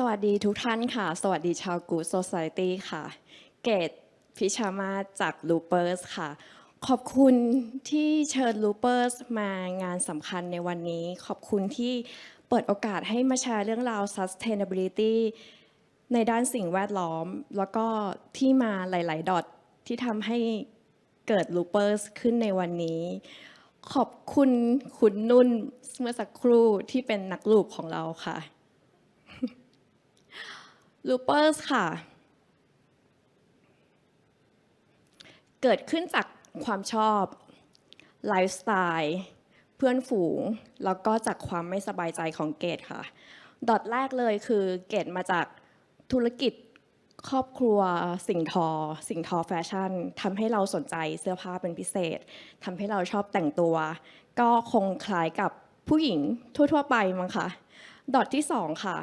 สวัสดีทุกท่านค่ะ สวัสดีชาวกู o โซ c i ตี้ค่ะ เกตพิชามาจาก Loopers ค่ะ ขอบคุณที่เชิญ Loopers มางานสำคัญในวันนี้ ขอบคุณที่เปิดโอกาสให้มาแชร์เรื่องราว sustainability ในด้านสิ่งแวดล้อม แล้วก็ที่มาหลาย ๆ ดอทที่ทำให้เกิด Loopers ขึ้นในวันนี้ ขอบคุณคุณนุ่นเมื่อสักครู่ที่เป็นนักลูปของเราค่ะ Loopers ค่ะ เกิดขึ้นจากความชอบ ไลฟ์สไตล์ เพื่อนฝูง แล้วก็จากความไม่สบายใจของเกดค่ะ ดอทแรกเลยคือเกดมาจากธุรกิจครอบครัวสิ่งทอ สิ่งทอแฟชั่นทำให้เราสนใจเสื้อผ้าเป็นพิเศษทำให้เราชอบแต่งตัว ก็คงคล้ายกับผู้หญิงทั่ว ๆ ไปมั้งค่ะ ดอทที่สองค่ะ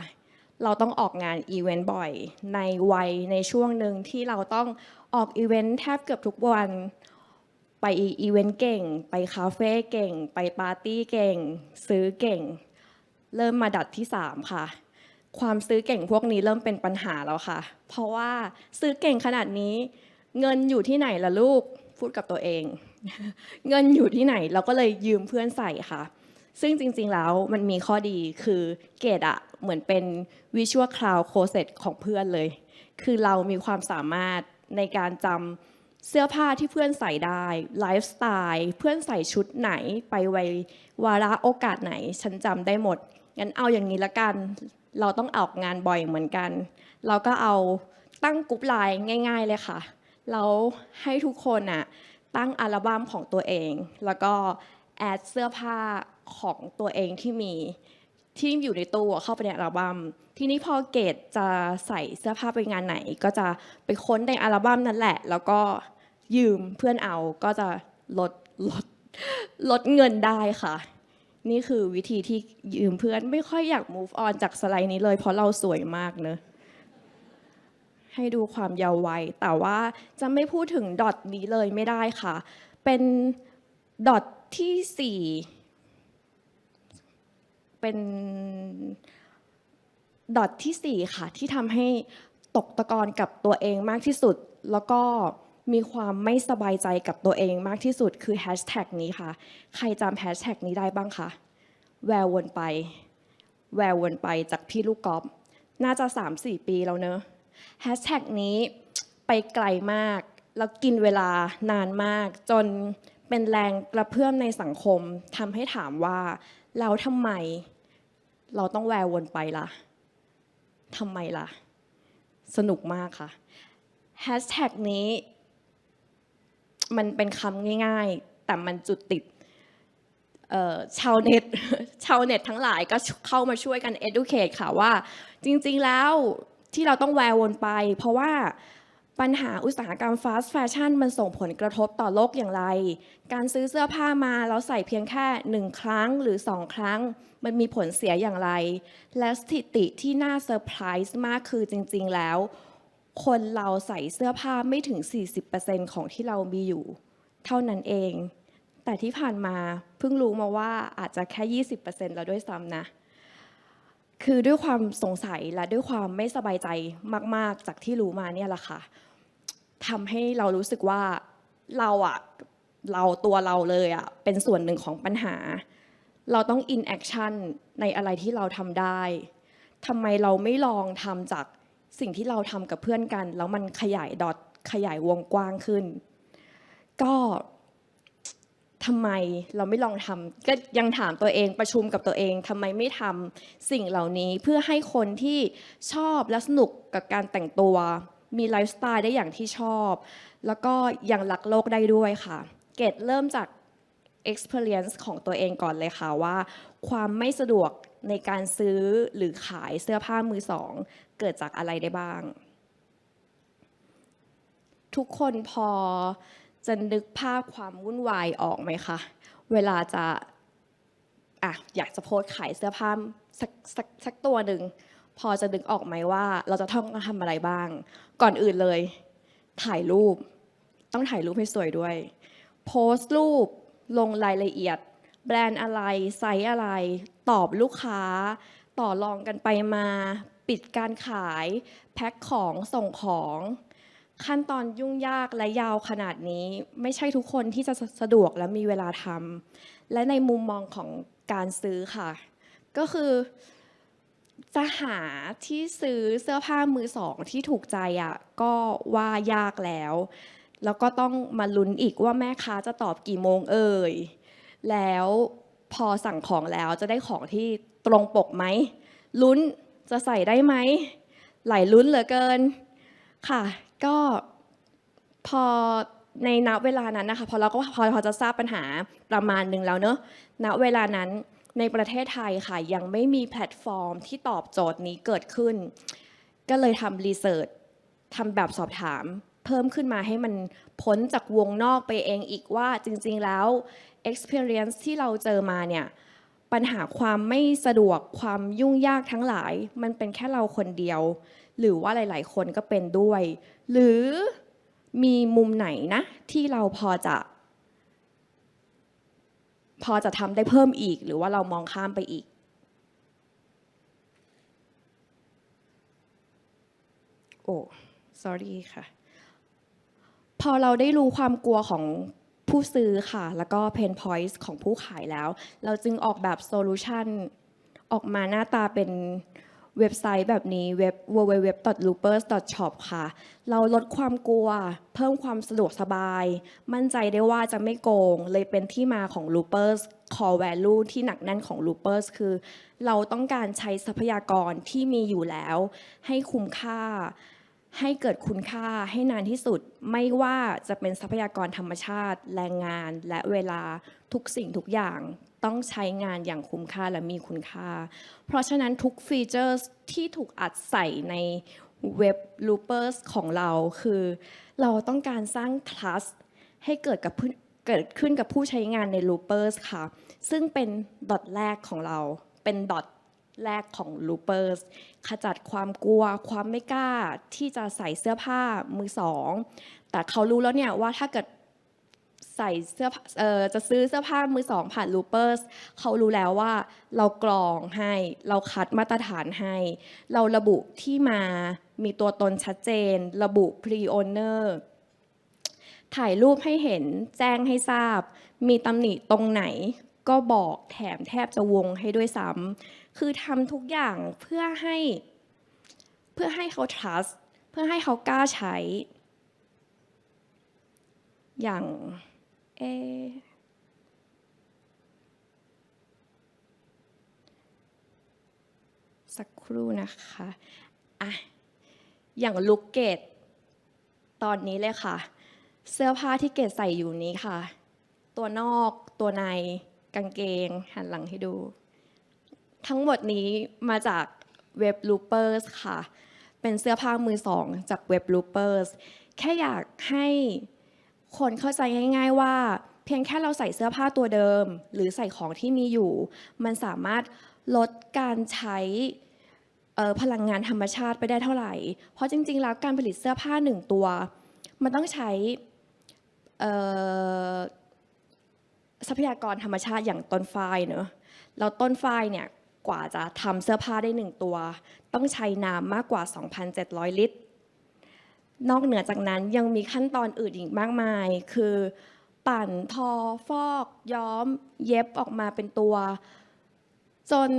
เราต้องออกงานอีเวนต์บ่อย ในวัยในช่วงหนึ่งที่เราต้องออกอีเวนต์แทบเกือบทุกวันไปอีเวนต์เก่ง ไปคาเฟ่เก่ง ไปปาร์ตี้เก่ง ซื้อเก่ง เริ่มมาดัดที่ 3 ค่ะ ความซื้อเก่งพวกนี้เริ่มเป็นปัญหาแล้วค่ะ เพราะว่าซื้อเก่งขนาดนี้เงินอยู่ที่ไหนล่ะลูกพูดกับตัวเอง เงินอยู่ที่ไหนเราก็เลยยืมเพื่อนใส่ค่ะ ซึ่งจริงๆแล้วมันมีข้อดีคือเกดอะเหมือนเป็นวิชวลคลาวโคเซตของเพื่อนเลย คือเรามีความสามารถในการจำเสื้อผ้าที่เพื่อนใส่ได้ไลฟ์สไตล์เพื่อนใส่ชุดไหนไปไววาระโอกาสไหน ฉันจำได้หมด งั้นเอาอย่างนี้ละกัน เราต้องออกงานบ่อยเหมือนกัน เราก็เอาตั้งกรุ๊ปไลน์ง่าย ๆเลยค่ะเราให้ทุกคนอะตั้งอัลบั้มของตัวเอง แล้วก็แอดเสื้อผ้า ของตัวเองที่มีที่อยู่ในตู้เข้าไปในอัลบั้มทีนี้พอเกดจะใส่เสื้อผ้าไปงานไหน ก็จะไปค้นในอัลบั้มนั่นแหละ แล้วก็ยืมเพื่อนเอาก็จะลดลดลดเงินได้ค่ะ นี่คือวิธีที่ยืมเพื่อนไม่ค่อยอยาก move on จากสไลด์นี้เลย เพราะเราสวยมากเนอะให้ดูความเยาว์วัยแต่ว่าจะไม่พูดถึงดอทนี้เลยไม่ได้ค่ะ เป็นดอทที่สี่ เป็นดอทที่สี่ค่ะ ที่ทำให้ตกตะกอนกับตัวเองมากที่สุด แล้วก็มีความไม่สบายใจกับตัวเองมากที่สุดคือแฮชแท็กนี้ค่ะ ใครจำแฮชแท็กนี้ได้บ้างคะแวววนไป แวววนไปจากพี่ลูกกอล์ฟน่าจะ 3-4 ปีแล้วเนอะแฮชแท็กนี้ไปไกลมาก แล้วกินเวลานานมาก จนเป็นแรงกระเพื่อมในสังคมทำให้ถามว่าแล้วทำไม เราต้องแวววนไปล่ะทำไมล่ะ สนุกมากค่ะแฮชแท็กนี้ มันเป็นคำง่ายๆ แต่มันจุดติดชาวเน็ตชาวเน็ตทั้งหลายก็เข้ามาช่วยกัน educate ค่ะว่า จริงๆแล้วที่เราต้องแวววนไป เพราะว่า ปัญหาอุตสาหกรรมฟาสต์แฟชั่นมันส่งผลกระทบต่อโลกอย่างไร การซื้อเสื้อผ้ามาแล้วใส่เพียงแค่หนึ่งครั้งหรือสองครั้ง มันมีผลเสียอย่างไร และสถิติที่น่าเซอร์ไพรส์มากคือจริง ๆ แล้ว คนเราใส่เสื้อผ้าไม่ถึง 40%ของที่เรามีอยู่ เท่านั้นเอง แต่ที่ผ่านมาเพิ่งรู้มาว่าอาจจะแค่ 20%แล้วด้วยซ้ำนะ คือด้วยความสงสัยและด้วยความไม่สบายใจมาก ๆ จากที่รู้มาเนี่ยแหละค่ะทำให้เรารู้สึกว่าเราอะเราตัวเราเลยอะเป็นส่วนหนึ่งของปัญหา เราต้องอินแอคชั่นในอะไรที่เราทำได้ทำไมเราไม่ลองทำจากสิ่งที่เราทำกับเพื่อนกัน แล้วมันขยายดอทขยายวงกว้างขึ้น ก็ ทำไมเราไม่ลองทำก็ยังถามตัวเองประชุมกับตัวเองทำไมไม่ทำสิ่งเหล่านี้เพื่อให้คนที่ชอบและสนุกกับการแต่งตัว มีไลฟ์สไตล์ได้อย่างที่ชอบ แล้วก็ยังรักโลกได้ด้วยค่ะ เกดเริ่มจาก experience ของตัวเองก่อนเลยค่ะว่า ความไม่สะดวกในการซื้อหรือขายเสื้อผ้ามือสอง เกิดจากอะไรได้บ้าง ทุกคนพอ จะนึกภาพความวุ่นวายออกไหมคะ เวลาจะอะอยากจะโพสขายเสื้อผ้าสักสักสักตัวหนึ่งพอจะนึกออกไหมว่าเราจะต้องทำอะไรบ้าง ก่อนอื่นเลย ถ่ายรูป ต้องถ่ายรูปให้สวยด้วย โพสต์รูป ลงรายละเอียด แบรนด์อะไร ไซส์อะไร ตอบลูกค้า ต่อรองกันไปมา ปิดการขาย แพ็คของส่งของ ขั้นตอนยุ่งยากและยาวขนาดนี้ ไม่ใช่ทุกคนที่จะสะดวกและมีเวลาทำและในมุมมองของการซื้อค่ะ ก็คือจะหาที่ซื้อเสื้อผ้ามือสองที่ถูกใจอะก็ว่ายากแล้ว แล้วก็ต้องมาลุ้นอีกว่าแม่ค้าจะตอบกี่โมงเอ่ย แล้วพอสั่งของแล้วจะได้ของที่ตรงปกไหมลุ้นจะใส่ได้ไหม หลายลุ้นเหลือเกินค่ะ ก็พอในณเวลานั้นนะคะพอเราก็พอพอจะทราบปัญหาประมาณหนึ่งแล้วเนอะณเวลานั้นในประเทศไทยค่ะ ยังไม่มีแพลตฟอร์มที่ตอบโจทย์นี้เกิดขึ้น ก็เลยทำรีเสิร์ชทำแบบสอบถาม เพิ่มขึ้นมาให้มันพ้นจากวงนอกไปเองอีกว่าจริง ๆแล้ว experience ที่เราเจอมาเนี่ยปัญหาความไม่สะดวกความยุ่งยากทั้งหลาย มันเป็นแค่เราคนเดียว หรือว่าหลาย ๆ คนก็เป็นด้วย หรือมีมุมไหนนะ ที่เราพอจะ พอจะทำได้เพิ่มอีก หรือว่าเรามองข้ามไปอีก โอ้ sorry ค่ะ พอเราได้รู้ความกลัวของผู้ซื้อค่ะ แล้วก็ pain points ของผู้ขายแล้ว เราจึงออกแบบโซลูชันออกมาหน้าตาเป็น เว็บไซต์แบบนี้เว็บ www.loopers.shop ค่ะ เราลดความกลัว เพิ่มความสะดวกสบาย มั่นใจได้ว่าจะไม่โกง เลยเป็นที่มาของ Loopers core value ที่หนักแน่นของ Loopers คือ เราต้องการใช้ทรัพยากรที่มีอยู่แล้ว ให้คุ้มค่า ให้เกิดคุณค่าให้นานที่สุด ไม่ว่าจะเป็นทรัพยากรธรรมชาติ แรงงาน และเวลาทุกสิ่งทุกอย่าง ต้องใช้งานอย่างคุ้มค่าและมีคุณค่า เพราะฉะนั้นทุกฟีเจอร์ที่ถูกอัดใส่ในเว็บ Loopers ของเราคือ เราต้องการสร้าง trust ให้เกิดกับผู้เกิดขึ้นกับผู้ใช้งานใน Loopers ค่ะ ซึ่งเป็นดอทแรกของเรา เป็นดอทแรกของ Loopers ขจัดความกลัว ความไม่กล้าที่จะใส่เสื้อผ้ามือสอง แต่เขารู้แล้วเนี่ยว่าถ้าเกิด ใส่เสื้อเอ่อจะซื้อเสื้อผ้ามือสองผ่าน Loopers เขารู้แล้วว่าเรากรองให้ เราคัดมาตรฐานให้ เราระบุที่มามีตัวตนชัดเจน ระบุ pre-owner ถ่ายรูปให้เห็นแจ้งให้ทราบ มีตำหนิตรงไหนก็บอกแถมแทบจะวงให้ด้วยซ้ำคือทำทุกอย่างเพื่อให้เพื่อให้เขา trust เพื่อให้เขากล้าใช้อย่าง สักครู่นะคะอะอย่างลุกเกตตอนนี้เลยค่ะ เสื้อผ้าที่เกดใส่อยู่นี้ค่ะ ตัวนอกตัวในกางเกง หันหลังให้ดู ทั้งหมดนี้มาจากเว็บ Loopers ค่ะ เป็นเสื้อผ้ามือสองจากเว็บ Loopers แค่อยากให้ คนเข้าใจง่าย ๆว่า เพียงแค่เราใส่เสื้อผ้าตัวเดิม หรือใส่ของที่มีอยู่ มันสามารถลดการใช้พลังงานธรรมชาติไปได้เท่าไหร่ เพราะจริง ๆ แล้วการผลิตเสื้อผ้าหนึ่งตัว มันต้องใช้ทรัพยากรธรรมชาติอย่างต้นฝ้ายเนอะแล้วต้นฝ้ายเนี่ยกว่าจะทำเสื้อผ้าได้หนึ่งตัว ต้องใช้น้ำมากกว่า 2,700 ลิตร นอกเหนือจากนั้นยังมีขั้นตอนอื่นอีกมากมาย คือปั่นทอฟอกย้อม เย็บออกมาเป็นตัว จน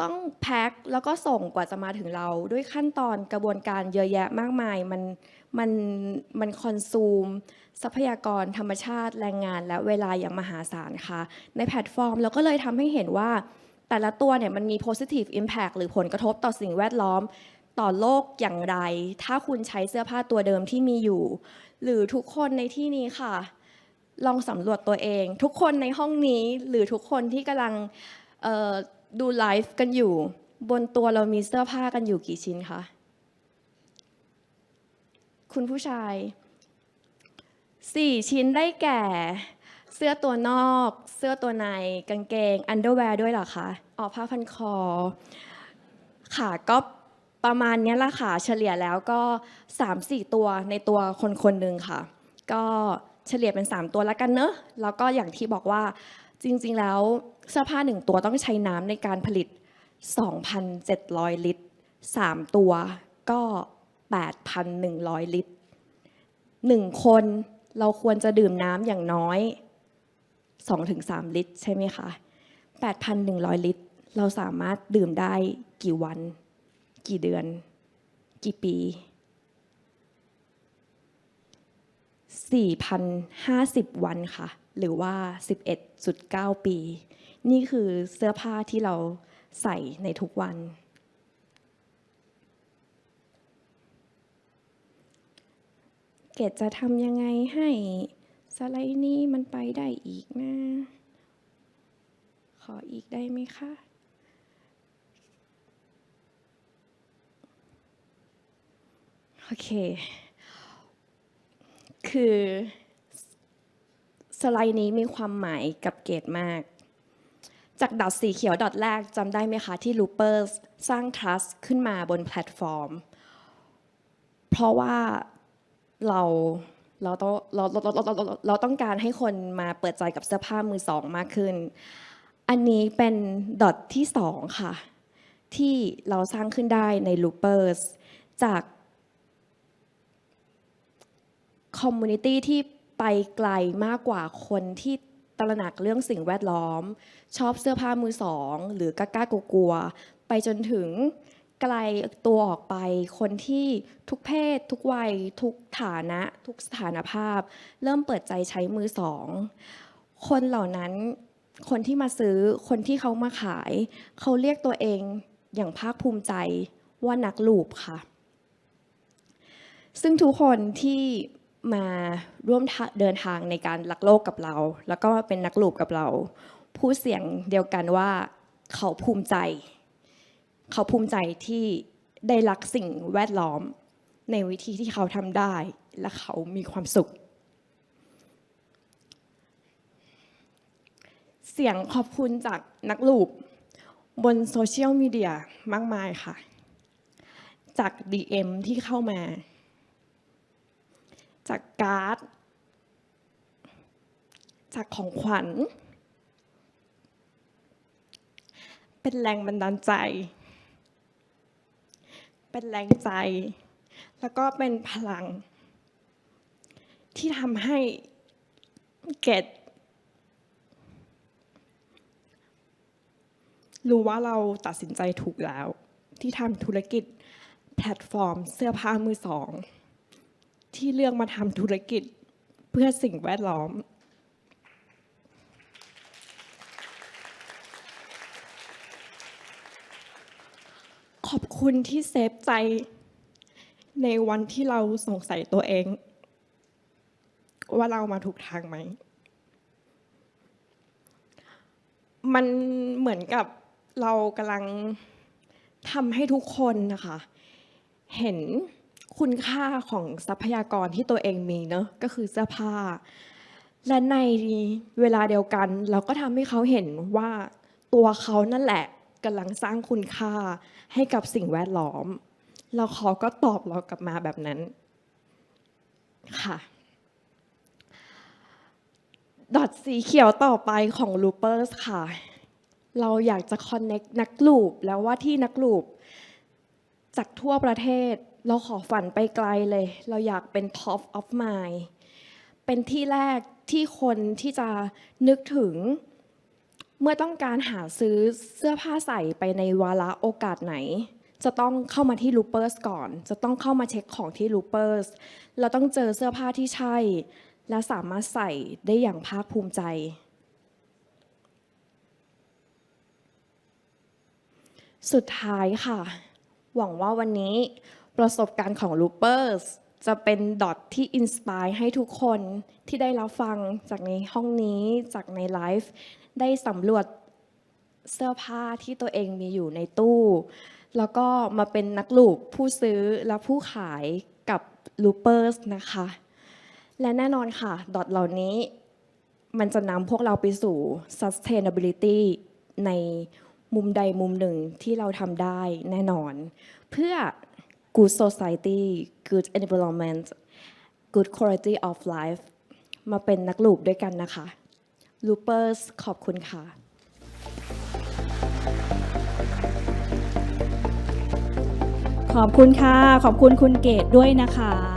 ต้องแพ็คแล้วก็ส่งกว่าจะมาถึงเรา ด้วยขั้นตอนกระบวนการเยอะแยะมากมาย มันมันมันคอนซูม ทรัพยากรธรรมชาติแรงงาน และเวลาอย่างมหาศาลค่ะ ในแพลตฟอร์มเราก็เลยทำให้เห็นว่า แต่ละตัวเนี่ยมันมี positive impact หรือผลกระทบต่อสิ่งแวดล้อม ต่อโลกอย่างไร ถ้าคุณใช้เสื้อผ้าตัวเดิมที่มีอยู่ หรือทุกคนในที่นี้ค่ะ ลองสำรวจตัวเอง ทุกคนในห้องนี้ หรือทุกคนที่กำลังดูไลฟ์กันอยู่ บนตัวเรามีเสื้อผ้ากันอยู่กี่ชิ้นคะคุณผู้ชายสี่ชิ้นได้แก่ เสื้อตัวนอก เสื้อตัวในกางเกง อันเดอร์แวร์ด้วยเหรอคะออกผ้าพันคอค่ะก็ป ประมาณเนี้ยแหละค่ะเฉลี่ยแล้วก็ 3-4 ตัวในตัวคนคนหนึ่งค่ะ ก็เฉลี่ยเป็น 3 ตัวแล้วกันเนอะแล้วก็อย่างที่บอกว่าจริงๆแล้วเสื้อผ้าหนึ่งตัวต้องใช้น้ำในการผลิต 2,700 ลิตร 3 ตัวก็ 8,100 ลิตร 1 คนเราควรจะดื่มน้ำอย่างน้อย 2-3 ลิตร ใช่ไหมคะ 8,100 ลิตร เราสามารถดื่มได้กี่วัน กี่เดือน กี่ปี 4,050 วันค่ะ หรือว่า 11.9 ปี นี่คือเสื้อผ้าที่เราใส่ในทุกวัน เกดจะทำยังไงให้สไลด์นี้มันไปได้อีกนะ ขออีกได้ไหมคะ โอเค คือสไลด์นี้มีความหมายกับเกดมาก จากดอทสีเขียวดอทแรกจำได้ไหมคะ ที่ Loopers สร้าง trust ขึ้นมาบนแพลตฟอร์ม เพราะว่าเราเราต้องเราเราเราเราเราเราต้องการให้คนมาเปิดใจกับเสื้อผ้ามือสองมากขึ้น อันนี้เป็นดอทที่สองค่ะ ที่เราสร้างขึ้นได้ใน Loopers จาก คอมมูนิตี้ที่ไปไกลมากกว่าคนที่ตระหนักเรื่องสิ่งแวดล้อม ชอบเสื้อผ้ามือสอง หรือกล้ากลัวไปจนถึงไกลตัวออกไป คนที่ทุกเพศ ทุกวัย ทุกฐานะ ทุกสถานภาพ เริ่มเปิดใจใช้มือสอง คนเหล่านั้น คนที่มาซื้อคนที่เขามาขาย เขาเรียกตัวเองอย่างภาคภูมิใจว่านักลูปค่ะ ซึ่งทุกคนที่ มาร่วมเดินทางในการรักโลกกับเรา แล้วก็เป็นนักลูปกับเราพูดเสียงเดียวกันว่าเขาภูมิใจ เขาภูมิใจที่ได้รักสิ่งแวดล้อม ในวิธีที่เขาทำได้ และเขามีความสุข เสียงขอบคุณจากนักลูปบนโซเชียลมีเดียมากมายค่ะ จาก DM ที่เข้ามา จากการ์ด จากของขวัญ เป็นแรงบันดาลใจ เป็นแรงใจ แล้วก็เป็นพลัง ที่ทำให้เกดรู้ว่าเราตัดสินใจถูกแล้ว ที่ทำธุรกิจแพลตฟอร์มเสื้อผ้ามือสอง ที่เลือกมาทำธุรกิจเพื่อสิ่งแวดล้อม ขอบคุณที่เซฟใจในวันที่เราสงสัยตัวเอง ว่าเรามาถูกทางไหม มันเหมือนกับเรากำลังทำให้ทุกคนนะคะ เห็น คุณค่าของทรัพยากรที่ตัวเองมีเนอะก็คือเสื้อผ้า และในเวลาเดียวกัน เราก็ทำให้เขาเห็นว่าตัวเขานั่นแหละกำลังสร้างคุณค่าให้กับสิ่งแวดล้อมแล้วเขาก็ตอบเรากลับมาแบบนั้นค่ะดอทสีเขียวต่อไปของ Loopers ค่ะ เราอยากจะ connect นักลูปแล้วว่าที่นักลูป จากทั่วประเทศเราขอฝันไปไกลเลย เราอยากเป็น top of mind เป็นที่แรกที่คนที่จะนึกถึง เมื่อต้องการหาซื้อเสื้อผ้าใส่ไปในวาระโอกาสไหน จะต้องเข้ามาที่ Loopers ก่อน จะต้องเข้ามาเช็คของที่ Loopers เราต้องเจอเสื้อผ้าที่ใช่ และสามารถใส่ได้อย่างภาคภูมิใจสุดท้ายค่ะ หวังว่าวันนี้ประสบการณ์ของ Loopers จะเป็นดอทที่อินสปายให้ทุกคนที่ได้รับฟังจากในห้องนี้จากในไลฟ์ได้สำรวจเสื้อผ้าที่ตัวเองมีอยู่ในตู้ แล้วก็มาเป็นนักลูปผู้ซื้อและผู้ขายกับ Loopers นะคะ และแน่นอนค่ะ ดอทเหล่านี้มันจะนำพวกเราไปสู่ sustainability ใน มุมใดมุมหนึ่งที่เราทำได้แน่นอน เพื่อ good society good environment good quality of life มาเป็นนักลูปด้วยกันนะคะ Loopers ขอบคุณค่ะขอบคุณค่ะ ขอบคุณคุณเกดด้วยนะคะ